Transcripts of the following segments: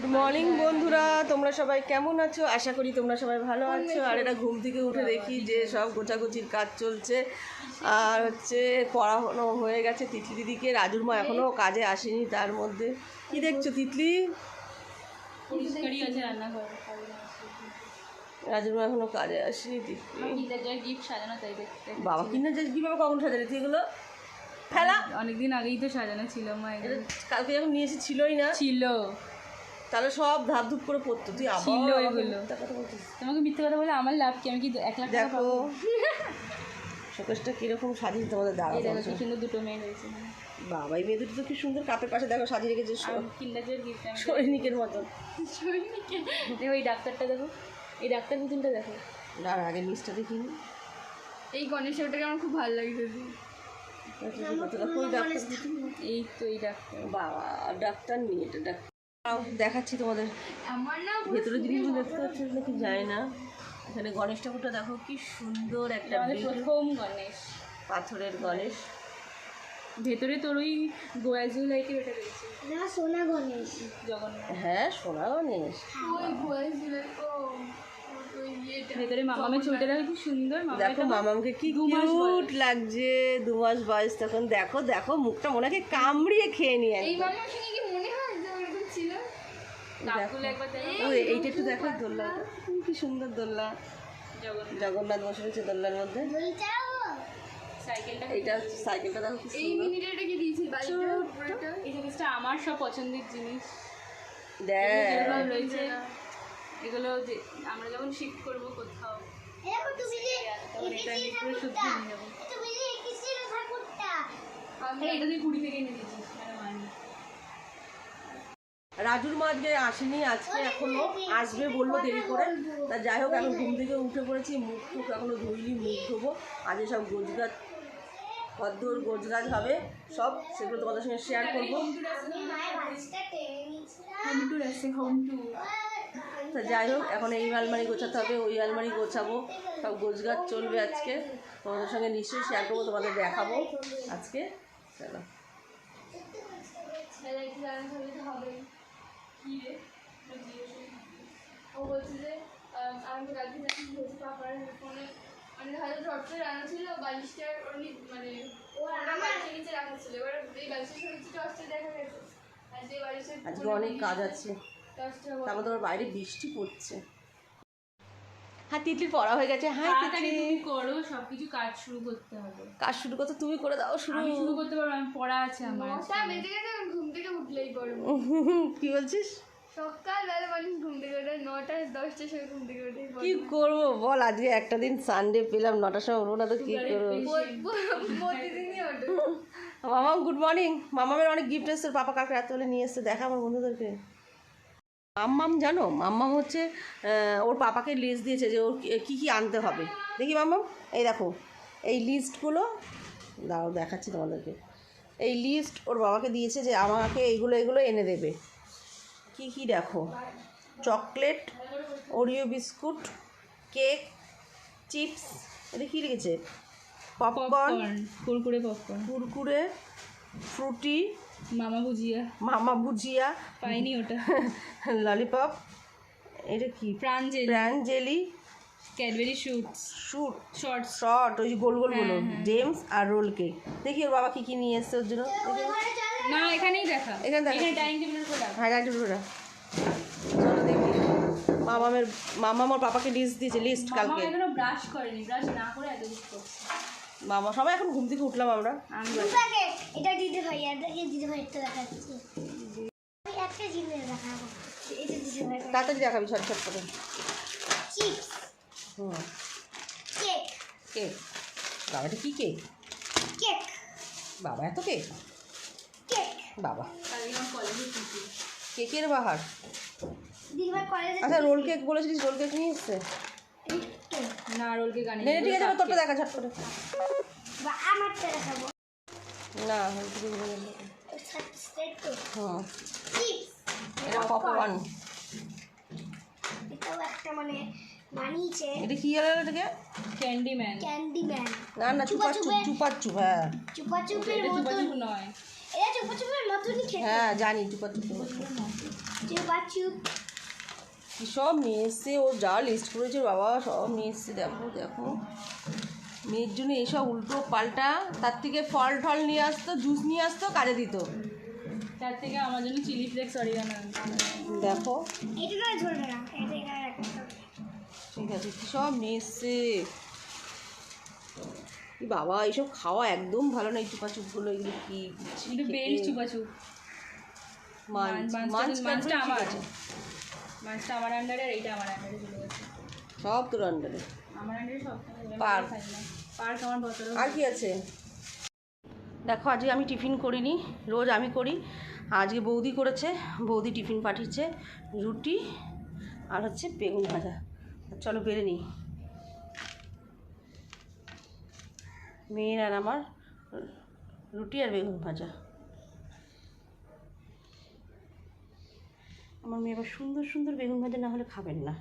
Good morning বন্ধুরা। তোমরা সবাই কেমন আছো? আশা করি তোমরা সবাই ভালো আছো। আর এটা ঘুম থেকে উঠে দেখি যে সব গোছাগুছির কাজ চলছে। আর হচ্ছে পড়ানো হয়ে গেছে তিতলি দিদিকে। রাজুর মা এখনও কাজে আসেনি তার মধ্যে। কি দেখছ তিতলি? রাজুর মা এখনও কাজে আসেনি তিতলি। গিফট সাজানো বাবা কিনা যাস কীভাবে কখন সাজালে? তুই এগুলো ফেলা। অনেকদিন আগেই তো সাজানো ছিল মা কালকে যখন নিয়ে এসে ছিলই না। ছিল। তাহলে সব ধাপ ধুপ করে পড়তো। তুই ছিল এগুলো। তোমাকে মিথ্যে কথা বলে আমার লাভ কি? আমি কি এক লাখ দেখো। পাবো? শোকেসটা কীরকম সাজিয়ে তোমাদের দাঁড়াবো দেখো সুন্দর দুটো মেয়ে রয়েছে। বাবা এই মেয়ে দুটো তো কি সুন্দর কাপের পাশে দেখো সাজিয়ে রেখেছে সৈনিকের মতন। দেখো এই ডাক্তারটা দেখো। এই ডাক্তার পুতুলটা দেখো। আর আগে নিচটা দেখিনি এই গণেশটাকে আমার খুব ভালো লাগছে ওই ডাক্তার। এই তো এই ডাক্তার। বাবা ডাক্তার নিয়ে এটা ডাক্তার। দেখাচ্ছি তোমাদের। আমার না ভেতরে জিনিসগুলো দেখতে পাচ্ছি নাকি যায় না। এখানে গণেশ ঠাকুরটা দেখো কি সুন্দর একটা প্রথম গণেশ। পাথরের গণেশ। ভেতরে তোর ওই গোয়াজু লাইকের ওটা রয়েছে। না সোনা গণেশ। জগন্নাথ। হ্যাঁ সোনা গণেশ। ভেতরে মামামের দেখো কি সুন্দর। মামা দেখো মামামকে কি কিউট লাগছে দু মাস বয়স তখন। দেখো দেখো মুখটা মনে হয় কামড়িয়ে খেয়ে নিয়ে এই মামার সঙ্গে কি মনে হয় যে ওরকম ছিল কাকুল একবার তাই ও এইটা একটু দেখো দোল্লা কি সুন্দর দোল্লা জগন্নাথ। জগন্নাথ বসে রয়েছে দোল্লার মধ্যে। সাইকেলটা দেখো কি সুন্দর। মিনিটটা দিয়েছি? এই জিনিসটা আমার সব পছন্দের জিনিস। রয়েছে এগুলো যে আমরা যখন শিফট করব কোথাও এটা আমি পুরো শুদ্ধ নিয়ে যাব তুমি যে এঁকেছিলে ঠাকুরটা। এই এটা তুই পুরী থেকে এনে দিয়েছিস রাজুর মা আজকে আসেনি, আজকে এখনও আসবে বলল দেরি করে। তা যাই হোক এখন ঘুম থেকে উঠে পড়েছি, মুখ টুক এখনও ধুইনি, মুখ ধোবো। আজকে সব গোজগাছ কদ্দূর গোজগাছ হবে, সব সেগুলো তোমাদের সঙ্গে শেয়ার করব। তা যাই হোক, এখন এই আলমারি গোছাতে হবে, ওই আলমারি গোছাবো, সব গোছগাছ চলবে আজকে। তোমাদের সঙ্গে নিশ্চয়ই শেয়ার করব, তোমাদের দেখাবো আজকে। চলো। ও বলছে যে আমাকে কালকে জানি বলছি পাপার ফোনে মানে হাজার ডক্টর রান্না ছিল বালিশটার অনেক মানে ওটা বালিশের নিচে রাখা ছিল। এবার এই বালিশের নিচে টসটা দেখা গেছে আজকে অনেক কাজ আছে। তারপর তোমার বাইরে বৃষ্টি পড়ছে। হ্যাঁ তিতলির পড়া হয়ে গেছে। হ্যাঁ তাড়াতাড়ি তিতলি। তুমি করো সবকিছু কাজ শুরু করতে হবে। কাজ শুরু করতে তুমি করে দাও শুরু। আমি শুরু করতে পারব আমি পড়া আছে আমার নটা বেজে গেছে আমি ঘুম থেকে উঠলেই পড়ব কি বলছিস? সকালবেলা মানুষ ঘুম থেকে ওঠে নটা দশটার সময় ঘুম থেকে উঠেই কি করব বল আজকে একটা দিন সানডে পেলাম নটার সময় উঠবো না তো কি করব? প্রতিদিনই ওঠে। মামা গুড মর্নিং মামামের অনেক গিফট এসছে পাপা কালকে রাত্রে নিয়ে এসছে দেখা আমার বন্ধুদেরকে। মাম্মাম জানো? মাম্মাম হচ্ছে ওর পাপাকে লিস্ট দিয়েছে যে ওর কি- কি আনতে হবে। দেখি মাম্মাম এই দেখো এই লিস্টগুলো দাঁড়াও দেখাচ্ছি তোমাদেরকে। এই লিস্ট ওর বাবাকে দিয়েছে যে আমাকে এইগুলো এগুলো এনে দেবে। কি কি দেখো? Chocolate Oreo biscuit cake chips এটা কী লিখেছে? Popcorn popcorn Kurkure popcorn Kurkure Frooti মামা ভুজিয়া মামা ভুজিয়া পাইনি ওটা। ললিপপ। এটা কি? Pran jelly Pran jelly Cadbury suits শুট শর্ট শর্ট ওই গোল গোল। হ্যাঁ, ডেমস আর রোল কেক দেখি ওর বাবা কি কি নিয়ে এসছে ওর জন্য। না এখানেই দেখা। এখানে দেখা। এখানে ডাইনিং টেবিলের উপর রাখ হাই রাখতে চলো দেখি। মামামের মামাম ওর পাপাকে লিস্ট দিয়েছে লিস্ট মামা কালকে। এখনও ব্রাশ করেনি। ব্রাশ না করে এত কিছু করছে। মামা সবাই এখন ঘুম থেকে উঠলাম আমরা। এটা দিতে ভাই এটাকে দিতে ভাই একটা দেখাচ্ছি। একটা জিনিস দেখাবো। তাড়াতাড়ি দেখাবি ছট ছট করে। চিপস। হুম। কেক। কেক। বাবা এটা কী কেক? কেক। বাবা এত কেক? কেক। বাবা। কেকের বাহার। দিদি ভাই কলেজে আচ্ছা রোল কেক বলেছিলিস রোল কেক নিয়ে এসছে? না গানি নে নে, ঠিক আছে তোরটা দেখা ঝট করে। বা আমারটা দেখাবো। না রোল কেক বলে দিল। স্ট্রেট তো হুম চিপস এটা পপকর্ন এটাও একটা মানে বানিয়েছে। এটা কি হলো এটাকে ক্যান্ডি ম্যান ক্যান্ডি ম্যান না না চুপা চুপ চুপা চুপ। হ্যাঁ। চুপা চুপের নয়। এটা চুপা চুপের মতনই খেতে। হ্যাঁ জানি চুপা চুপ চুপা চুপ। কি সব নিয়ে এসছে? ও যা লিস্ট করেছে বাবা সব নিয়ে এসছে। দেখো দেখো। মেয়ের জন্য এইসব উল্টো পাল্টা। তার থেকে ফল টল নিয়ে আসতো জুস নিয়ে আসতো কাজে দিত। তার থেকে আমার জন্য চিলি ফ্লেক্স অরিগানো দেখো। ঠিক আছে কী সব নিয়ে এসছে? কি বাবা এইসব খাওয়া একদম ভালো না এই চুপাচুপগুলো এগুলো কি? বেশ চুপাচুপ। মাছ মাছ- আমার। মাছটা আমার আন্ডারে আর এইটা আমার আন্ডারে চলে গেছে। সব তোর আন্ডারে আমার আন্ডারে সব পার্ক। পার্ক আমার বছর। আর কি আছে? দেখো আজকে আমি টিফিন করিনি রোজ আমি করি। আজকে বৌদি করেছে বৌদি টিফিন পাঠিয়েছে রুটি আর হচ্ছে বেগুন ভাজা। চলো বেড়ে নিই। মেয়ের আর আমার রুটি আর বেগুন ভাজা। আমার মেয়ে আবার সুন্দর সুন্দর বেগুন ভাজা না হলে খাবেন না।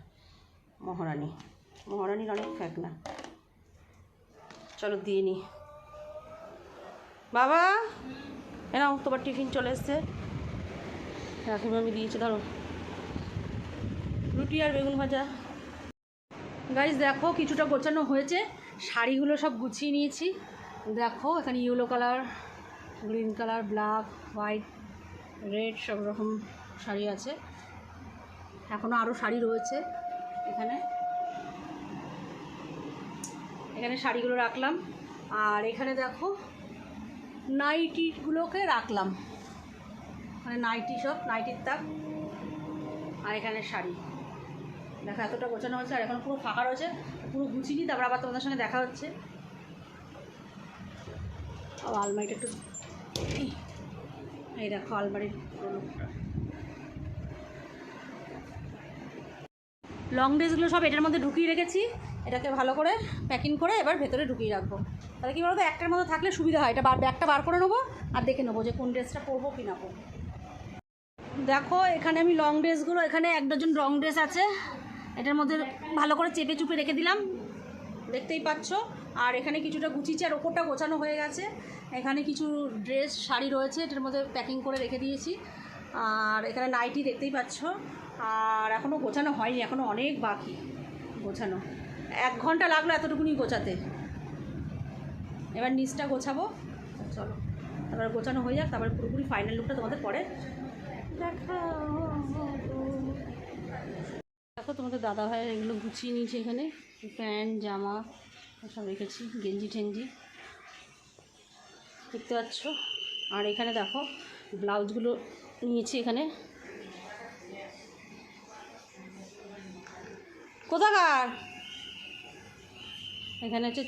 মহারানী। মহারানীর অনেক ফ্যাক না চলো দিয়ে নিই বাবা! এনাও তোমার টিফিন চলে এসছে। রাখি মামি দিয়েছে, ধরো। রুটি আর বেগুন ভাজা। গাইজ দেখো, কিছুটা গোছানো হয়েছে। শাড়িগুলো সব গুছিয়ে নিয়েছি। দেখো, এখানে yellow colour green colour black white red সব রকম শাড়ি আছে। এখনও আরও শাড়ি রয়েছে এখানে। এখানে শাড়িগুলো রাখলাম। আর এখানে দেখো, নাইটিগুলোকে রাখলাম। মানে নাইটি সব, নাইটির তাক। আর এখানে শাড়ি। দেখো, এতটা গোছানো হয়েছে, আর এখন পুরো ফাঁকা রয়েছে, পুরো গুছিয়ে নিই তারপর আবার তোমাদের সঙ্গে দেখা হচ্ছে। আলমারিটা একটু এই দেখো, আলমারির পুরো লোকটা লং ড্রেসগুলো সব এটার মধ্যে ঢুকিয়ে রেখেছি। এটাকে ভালো করে প্যাকিং করে এবার ভেতরে ঢুকিয়ে রাখব। তাহলে কী বলতো, একটার মধ্যে থাকলে সুবিধা হয়। এটা বার ব্যাগটা বার করে নেব আর দেখে নেব যে কোন ড্রেসটা পরবো কি না দেখো, এখানে আমি লং ড্রেসগুলো এখানে এক ডজন লং ড্রেস আছে। এটার মধ্যে ভালো করে চেপে চুপে রেখে দিলাম। দেখতেই পাচ্ছ। আর এখানে কিছুটা গুছিয়েছি আর ওপরটা গোছানো হয়ে গেছে। এখানে কিছু ড্রেস শাড়ি রয়েছে, এটার মধ্যে প্যাকিং করে রেখে দিয়েছি। আর এখানে নাইটি দেখতেই পাচ্ছ। আর এখনও গোছানো হয়নি এখনও অনেক বাকি গোছানো। এক ঘণ্টা লাগল এতটুকুনি গোছাতে। এবার নিচটা গোছাবো, চলো। তারপরে গোছানো হয়ে যাক, তারপরে পুরোপুরি ফাইনাল লুকটা তোমাদের পরে দেখো তোমাদের দাদা ভাইয়ের এগুলো গুছিয়ে নিয়েছে এখানে। প্যান্ট, জামা, সব রেখেছি, গেঞ্জি টেঞ্জি দেখতে পাচ্ছ? আর এখানে দেখো, ব্লাউজগুলো নিয়েছি এখানে। কোথাকার? এখানে হচ্ছে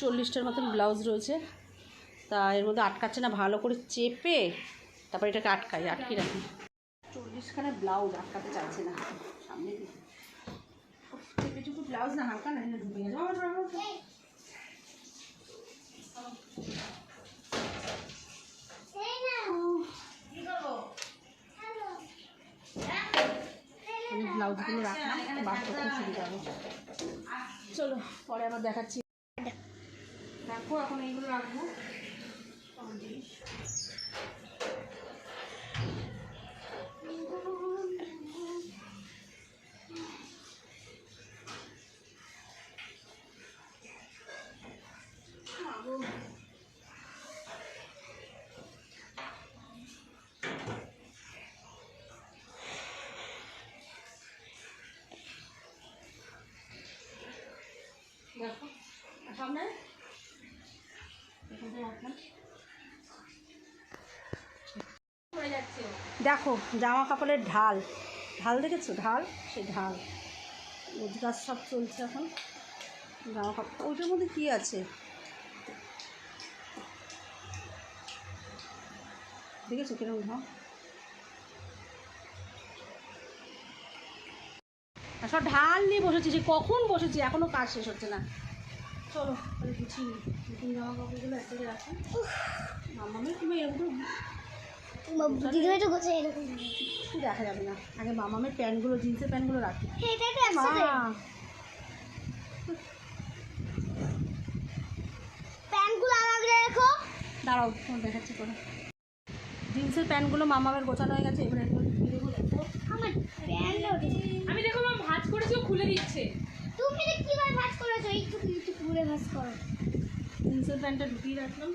চল্লিশটার মতন ব্লাউজ রয়েছে। তা এর মধ্যে আটকাচ্ছে না, ভালো করে চেপে তারপর এটাকে আটকাই, আটকে রাখি। চল্লিশখানে ব্লাউজ আটকাতে চাইছে না। সামনে চেপে ব্লাউজ না, হালকা না ঢুকে আমার, আমার, আমার। আমি ব্লাউজগুলো রাখলাম বার করতে সুবিধা হবে। চলো পরে আবার দেখাচ্ছি। দেখো এখন এইগুলো রাখব। জিনিস দেখো, জামা কাপড়ের ঢাল। ঢাল দেখেছ? ঢাল? সেই ঢাল। রোজগার সব চলছে এখন। জামা কাপড় ওইটার মধ্যে কী আছে? দেখেছ কীরকম ঢাল? সব ঢাল নিয়ে বসেছি সে কখন বসেছি? এখনও কাজ শেষ হচ্ছে না। চলো তাহলে নতুন জামা কাপড়গুলো একসাথে রাখি মামামে তুমি এরকম। দেখা যাবে না। আগে মামা মামামের প্যান্টগুলো জিন্সের প্যান্টগুলো রাখি। দাঁড়াও দেখাচ্ছি করে জিন্সের প্যান্টগুলো মামামের গোছানো হয়ে গেছে এবারে আমি দেখো ভাজ করেছি খুলে দিচ্ছে। তুমি কীভাবে ভাজ করেছ এইটুকু দেবো দেখো আমার জিন্সের প্যান্টটা ঢুকিয়ে রাখলাম।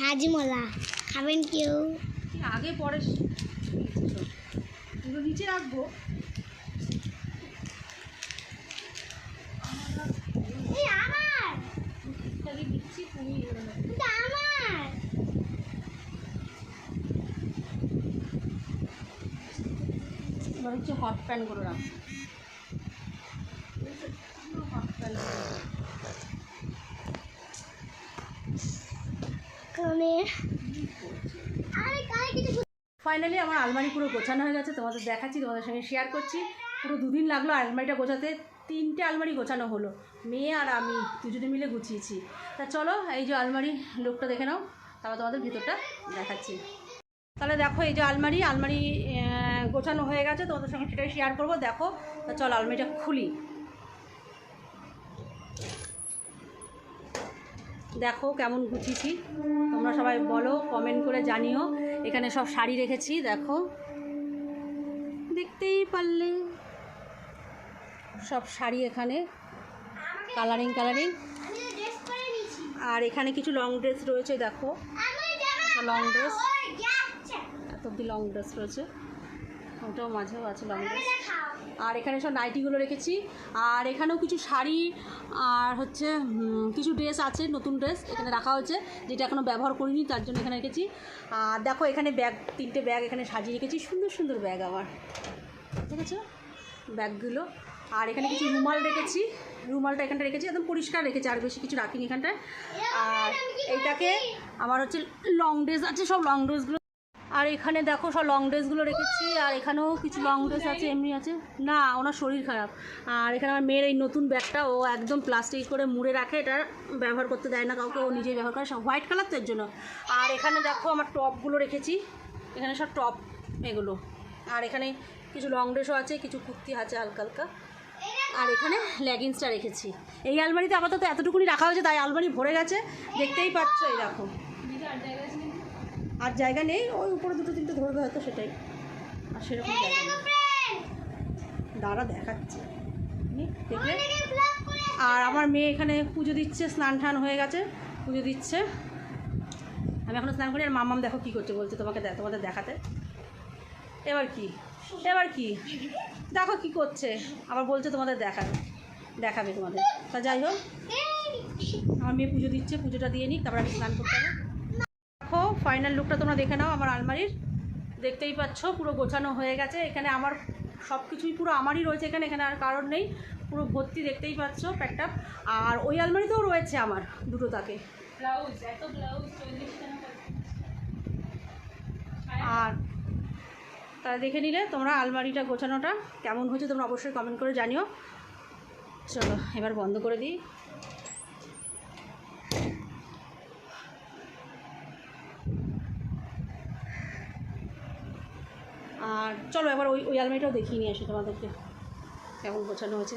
হাজমলা খাবেন কেউ আগে পরে নিচে রাখব এই আমার তাহলে দিচ্ছি তুমি এগুলো নাও। এটা আমার এবার হচ্ছে হট প্যান্টগুলো রাখ হট ফাইনালি আমার আলমারি পুরো গোছানো হয়ে গেছে, তোমাদের দেখাচ্ছি, তোমাদের সঙ্গে শেয়ার করছি। পুরো দুদিন লাগল আলমারিটা গোছাতে, তিনটে আলমারি গোছানো হলো, মেয়ে আর আমি, দুজনে মিলে গুছিয়েছি। তা চলো, এই যে আলমারি, লোকটা দেখে নাও, তারপর তোমাদের ভিতরটা দেখাচ্ছি। তাহলে দেখো, এই যে আলমারি আলমারি গোছানো হয়ে গেছে তোমাদের সঙ্গে সেটাই শেয়ার করব। দেখো তা চলো আলমারিটা খুলি। দেখো কেমন গুছিয়েছি তোমরা সবাই বলো কমেন্ট করে জানিও। এখানে সব শাড়ি রেখেছি দেখো। দেখতেই পারলে। সব শাড়ি এখানে। কালারিং কালারিং আর এখানে কিছু লং ড্রেস রয়েছে দেখো। লং ড্রেস এত অব্দি লং ড্রেস রয়েছে। ওটাও মাঝেও আছে লং ড্রেস। আর এখানে সব নাইটিগুলো রেখেছি। আর এখানেও কিছু শাড়ি আর হচ্ছে কিছু ড্রেস আছে নতুন ড্রেস এখানে রাখা হয়েছে যেটা এখনও ব্যবহার করিনি তার জন্য এখানে রেখেছি। আর দেখো এখানে ব্যাগ তিনটে ব্যাগ এখানে সাজিয়ে রেখেছি সুন্দর সুন্দর ব্যাগ আমার দেখেছ? ব্যাগগুলো। আর এখানে কিছু রুমাল রেখেছি রুমালটা এখানটা রেখেছি একদম পরিষ্কার রেখেছি আর বেশি কিছু রাখিনি এখানটায়। আর এইটাকে আমার হচ্ছে লং ড্রেস আছে সব লং ড্রেসগুলো আর এখানে দেখো সব লং ড্রেসগুলো রেখেছি, আর এখানেও কিছু লং ড্রেস আছে, এমনি আছে। না, ওনার শরীর খারাপ। আর এখানে আমার মেয়ের এই নতুন ব্যাগটা, ও একদম প্লাস্টিক করে মুড়ে রাখে, এটা ব্যবহার করতে দেয় না কাউকে, ও নিজেই ব্যবহার করে, সব হোয়াইট কালার তো এর জন্য। আর এখানে দেখো আমার টপগুলো রেখেছি, এখানে সব টপ এগুলো। আর এখানে কিছু লং ড্রেসও আছে, কিছু কুর্তি আছে হালকা হালকা। আর এখানে লেগিংসটা রেখেছি। এই আলমারিতে আপাতত এতটুকুনি রাখা হয়েছে, তাই আলমারি ভরে গেছে, দেখতেই পাচ্ছ এই দেখো। আর জায়গা নেই ওই উপরে দুটো তিনটে ধরবে হয়তো সেটাই। আর সেরকম জায়গা নেই। দাঁড়া দেখাচ্ছে। দেখলে? আর আমার মেয়ে এখানে পুজো দিচ্ছে স্নান টান হয়ে গেছে পুজো দিচ্ছে। আমি এখনও স্নান করি আর মামাম দেখো কী করছে বলছে তোমাকে তোমাদের দেখাতে। এবার কি? এবার কি? দেখো কি করছে। আবার বলছে তোমাদের দেখাবে দেখাবে তোমাদের। তা যাই হোক আমার মেয়ে পুজো দিচ্ছে পুজোটা দিয়ে নিক তারপর আমি স্নান করতে হবে ফাইনাল লুকটা তোমরা দেখে নাও আমার আলমারির। দেখতেই পাচ্ছ পুরো গোছানো হয়ে গেছে। এখানে আমার সব কিছুই পুরো আমারই রয়েছে এখানে এখানে আর কারণ নেই। পুরো ভর্তি দেখতেই পাচ্ছ প্যাকটা আর ওই আলমারিতেও রয়েছে আমার দুটো তাকে। আর তা দেখে নিলে তোমরা আলমারিটা গোছানোটা কেমন হয়েছে তোমরা অবশ্যই কমেন্ট করে জানিও। চলো এবার বন্ধ করে দিই। আর চলো এবার ওই ওই আলমারিটাও দেখিয়ে নিয়ে আসি তোমাদেরকে। কেমন গোছানো হয়েছে।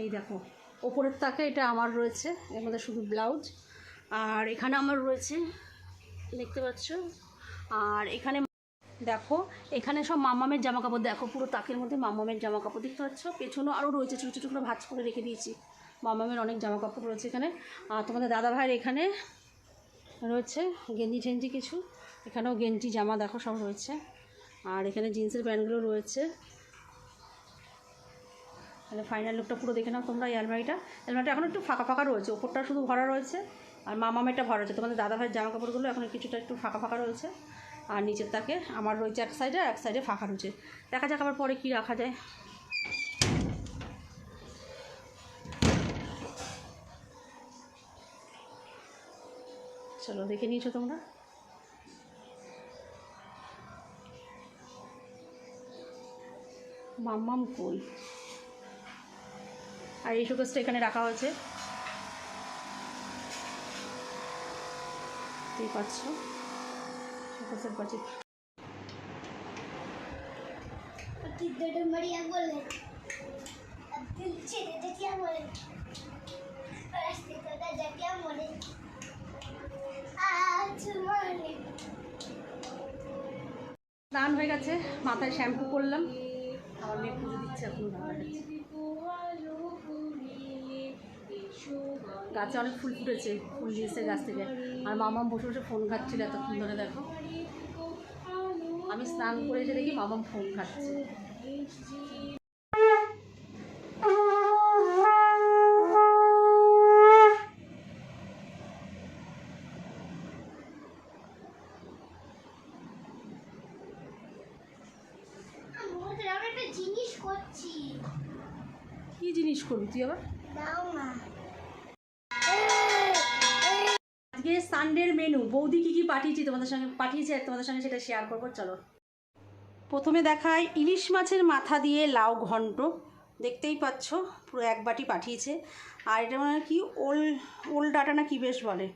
এই দেখো, ওপরের তাকে এটা আমার রয়েছে এর মধ্যে শুধু ব্লাউজ। আর এখানে আমার রয়েছে, দেখতে পাচ্ছ? আর এখানে দেখো, এখানে সব মামামের জামা কাপড় দেখো পুরো তাকের মধ্যে মামামের জামা কাপড় দেখতে পাচ্ছ। পেছনেও আরও রয়েছে ছোটো ছোটো করে ভাজ করে রেখে দিয়েছি। মামামের অনেক জামা কাপড় রয়েছে এখানে। আর তোমাদের দাদা ভাইয়ের এখানে রয়েছে গেঞ্জি ঠেঞ্জি কিছু। এখানেও গেঞ্জি, জামা দেখো সব রয়েছে। আর এখানে জিন্সের প্যান্টগুলো রয়েছে। তাহলে ফাইনাল লুকটা পুরো দেখে নাও তোমরা এই আলমারিটা। এখন একটু ফাঁকা ফাঁকা রয়েছে, ওপরটা শুধু ভরা রয়েছে। আর মামামেরটা ভরা রয়েছে। তোমাদের দাদা ভাইয়ের জামা কাপড়গুলো এখন কিছুটা একটু ফাঁকা ফাঁকা রয়েছে। আর নিচের তাকে আমার রয়েছে এক সাইডে আর এক সাইডে ফাঁকা রয়েছে। দেখা যাক আবার পরে কী রাখা যায়। চলো দেখে নিয়েছো তোমরা? মাম্মাম কোল আর এই শোকেসটা এখানে রাখা হয়েছে। দেখতেই পাচ্ছ? Maria Golet. Maria Golet. Maria Golet. স্নান হয়ে গেছে মাথায় শ্যাম্পু করলাম আবার মেয়ে পুজো দিচ্ছে এখন গাছে অনেক ফুল ফুটেছে ফুল দিয়েছে গাছ থেকে। আর মামাম বসে বসে ফোন খাচ্ছিল এতক্ষণ ধরে দেখো। আমি স্নান করে এসে দেখি মামাম ফোন করছি। কী জিনিস করবি তুই আবার? সানডের মেনু বৌদি কী কী পাঠিয়েছি তোমাদের সঙ্গে, পাঠিয়েছে তোমাদের সঙ্গে সেটা শেয়ার করব, চলো। প্রথমে দেখায় ইলিশ মাছের মাথা দিয়ে লাউ ঘন্ট, দেখতেই পাচ্ছ, পুরো এক বাটি পাঠিয়েছে। আর এটা মানে কি, ওল ওল ডাটা না কি বেশ বলে,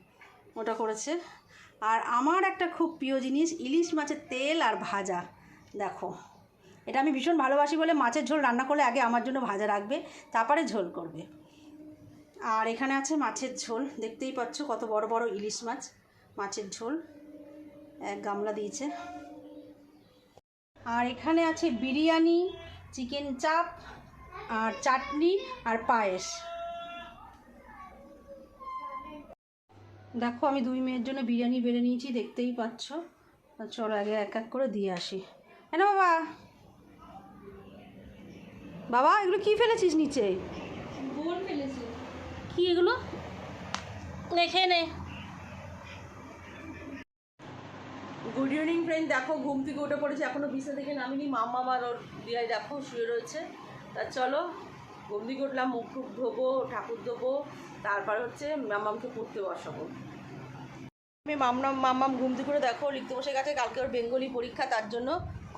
ওটা করেছে। আর আমার একটা খুব প্রিয় জিনিস, ইলিশ মাছের তেল আর ভাজা, দেখো। এটা আমি ভীষণ ভালোবাসি বলে মাছের ঝোল রান্না করলে আগে আমার জন্য ভাজা রাখবে, তারপরে ঝোল করবে। আর এখানে আছে মাছের ঝোল। দেখতেই পাচ্ছ কত বড় বড় ইলিশ মাছ, মাছের ঝোল। এক গামলা দিয়েছে। আর এখানে আছে বিরিয়ানি, চিকেন চাপ, আর চাটনি, আর পায়েস। দেখো, আমি দুই মেয়ের জন্য বিরিয়ানি বেড়ে নিয়েছি, দেখতেই পাচ্ছ। চলো আগে এক এক করে দিয়ে আসি। হ্যাঁ বাবা! বাবা, এগুলো কি ফেলেছিস নিচে? কি এগুলো? দেখে নে। গুড ইভিনিং ফ্রেন্ড দেখো, ঘুম থেকে উঠে পড়েছে। এখনও বিছানা থেকে নামিনি। মাম্মা আর ওর দিয়ে দেখো, শুয়ে রয়েছে। তা চলো, ঘুম থেকে উঠলাম, মুখ টুক ধোবো, ঠাকুর ধোবো তারপর হচ্ছে মাম্মামকে পড়তে বসাবো। আমি মামনাম মাম্মাম ঘুম থেকে করে দেখো লিখতে বসে গেছে কালকে ওর বেঙ্গলি পরীক্ষা, তার জন্য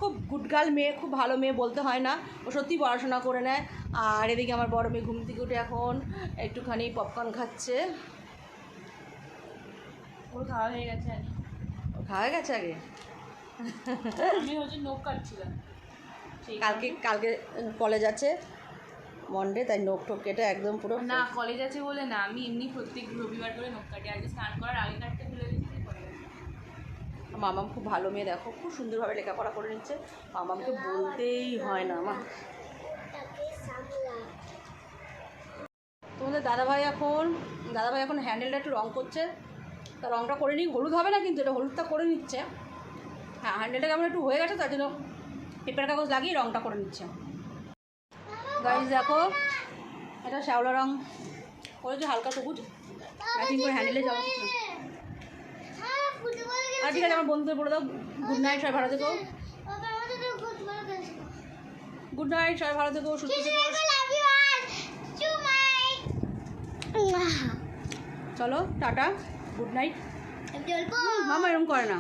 খুব গুডগার্ল মেয়ে খুব ভালো মেয়ে বলতে হয় না। ও সত্যি পড়াশোনা করে নেয়। আর এদিকে আমার বড় মেয়ে ঘুম থেকে উঠে এখন একটুখানি পপকর্ন খাচ্ছে। ওর খাওয়া হয়ে গেছে খাওয়া গেছে আগে? আমি হচ্ছে নখ কাটছিলাম কালকে কালকে কলেজ আছে। মন্ডে তাই নোক টোক কেটে একদম পুরো না কলেজ আছে বলে না আমি এমনি প্রত্যেক রবিবার করে নখ কাটি আজকে স্নান করার আগে কাটতে ভুলে। মামাম খুব ভালো মেয়ে, দেখো, খুব সুন্দরভাবে লেখাপড়া করে নিচ্ছে। মামামকে বলতেই হয় না সামলা তোমাদের দাদাভাই এখন দাদাভাই এখন হ্যান্ডেলটা একটু রং করছে। তা রংটা করে নিই হলুদ হবে না কিন্তু, এটা হলুদটা করে নিচ্ছে। হ্যাঁ হ্যান্ডেলটা কেমন একটু হয়ে গেছে, তার জন্য পেপার কাগজ লাগিয়ে রংটা করে নিচ্ছে। গাইজ দেখো, এটা শ্যাওলা রং করেছে, হালকা সবুজ। ম্যাচিং করে হ্যান্ডেলে যাওয়া আর ঠিক আছে আমার বন্ধুদের বলে দাও গুড নাইট সবাই ভালো থেকো। গুড নাইট সবাই ভালো থেকো সুস্থ থেকো। চলো টাটা গুড নাইট মামা এরকম করে না।